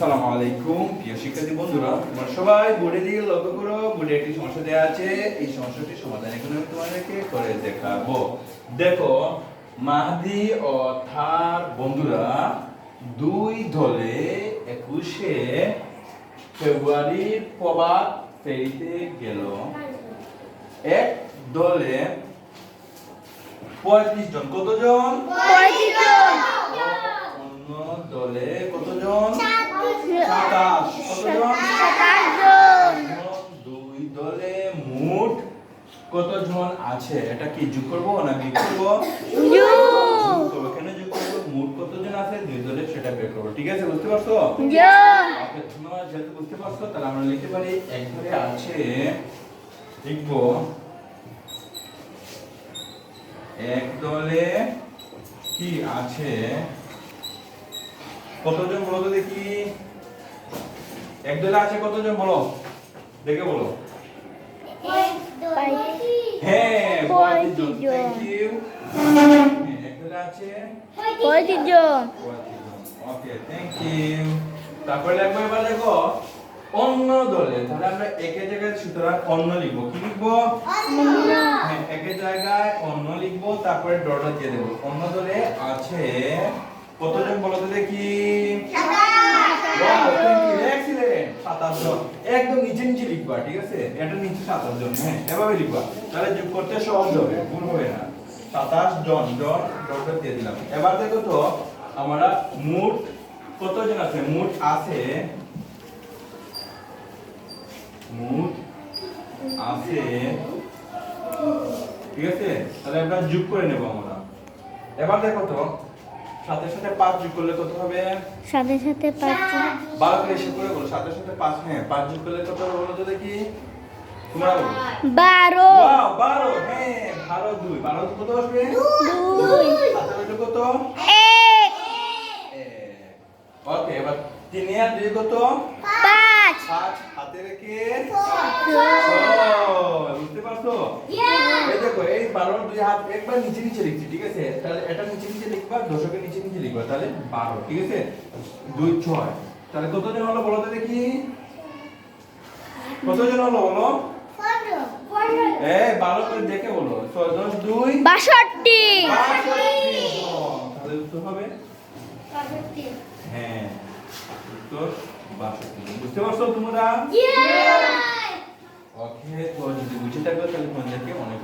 আসসালামু আলাইকুম। প্রিয় শিক্ষার্থী বন্ধুরা, তোমরা সবাই বোর্ডের দিকে লক্ষ্য করো বোর্ডে একটি সমস্যা দেওয়া আছে। এই সমস্যাটির সমাধান এখন তোমাদেরকে করে দেখাবো। দেখো, মাহাদি ও তার বন্ধুরা দুই দলে একুশে ফেব্রুয়ারির প্রভাত ফেরিতে গেল। এক দলে পঁয়ত্রিশ জন, কতজন দলে কতজন সাতাশ কতজন এখন দুই দলে মোট কতজন আছে? এটা কি যোগ করব না বিয়োগ করব? যোগ! করব। কেন যোগ করব? মোট কতজন আছে? দুই দলে সেটা বের করব। ঠিক আছে বুঝতে পারছ? ওকে ধন্যবাদ যেহেতু বুঝতে পারছ তাহলে আমরা লিখতে পারি এক ধরে আছে লিখব এক দলে কি আছে? কতজন বলো তো দেখি? এক দলে আছে কতজন বলো? দেখে বলো। হ্যাঁ পঁয়ত্রিশ থ্যাংক ইউ এক আছে পঁয়ত্রিশ ওকে থ্যাংক ইউ তারপরে লিখব এবার দেখো অন্য দলে। তাহলে আমরা একের জায়গায় সুতরাং অন্য লিখব। কি লিখব? হ্যাঁ একের জায়গায় অন্য লিখব তারপরে ডটটা দিয়ে দেবো। অন্য দলে আছে কতজন বলো তো দেখি. সাতাশ জন। একদম নিচে নিচে লিখবা, ঠিক আছে? এটা নিচে সাতাশ জন হ্যাঁ এভাবে লিখবা। তাহলে যোগ করতে সহজ হবে, ভুল হবে না। সাতাশ জন জন ডটটা দিয়ে দিলাম। এবার দেখো তো, আমরা মোট কতজন আছে? মোট আছে মোট আছে, ঠিক আছে? তাহলে আমরা যোগ করে নেব আমরা। এবার দেখো তো সাথে সাথে পাঁচ যোগ করলে কত হবে? সাথে সাথে পাঁচ বারো করে হিসেব করে বলো সাথে সাথে পাঁচ হ্যাঁ পাঁচ যোগ করলে কত হবে বলো তো দেখি? তোমরা বলো। বারো। হ্যাঁ বারো দুই। বারো কত আসবে? দুই। সাথে কত? এক। ওকে এবার তিন আর দুই কত? পাঁচ। পাঁচ হাতে রেখে ছয়, ছয়। বুঝতে পারছ? দেখো এই বারো দুই হাত একবার নিচে নিচে লিখছি ঠিক আছে? তাহলে এটা নিচে নিচে লিখবা দশকের নিচে নিচে লিখবা তাহলে বারো ঠিক আছে? দুই ছয়। তাহলে কতজন হলো বলো তো দেখি? কতজন হলো বলো? এই ভালো করে দেখে বলো। ছয় দশ দুই? বাষট্টি। তাহলে উত্তর হবে? হ্যাঁ উত্তর বাষট্টি। বুঝতে পারছ তোমরা? ওকে তো যদি বুঝে থাকো তাহলে তোমাদেরকে অনেক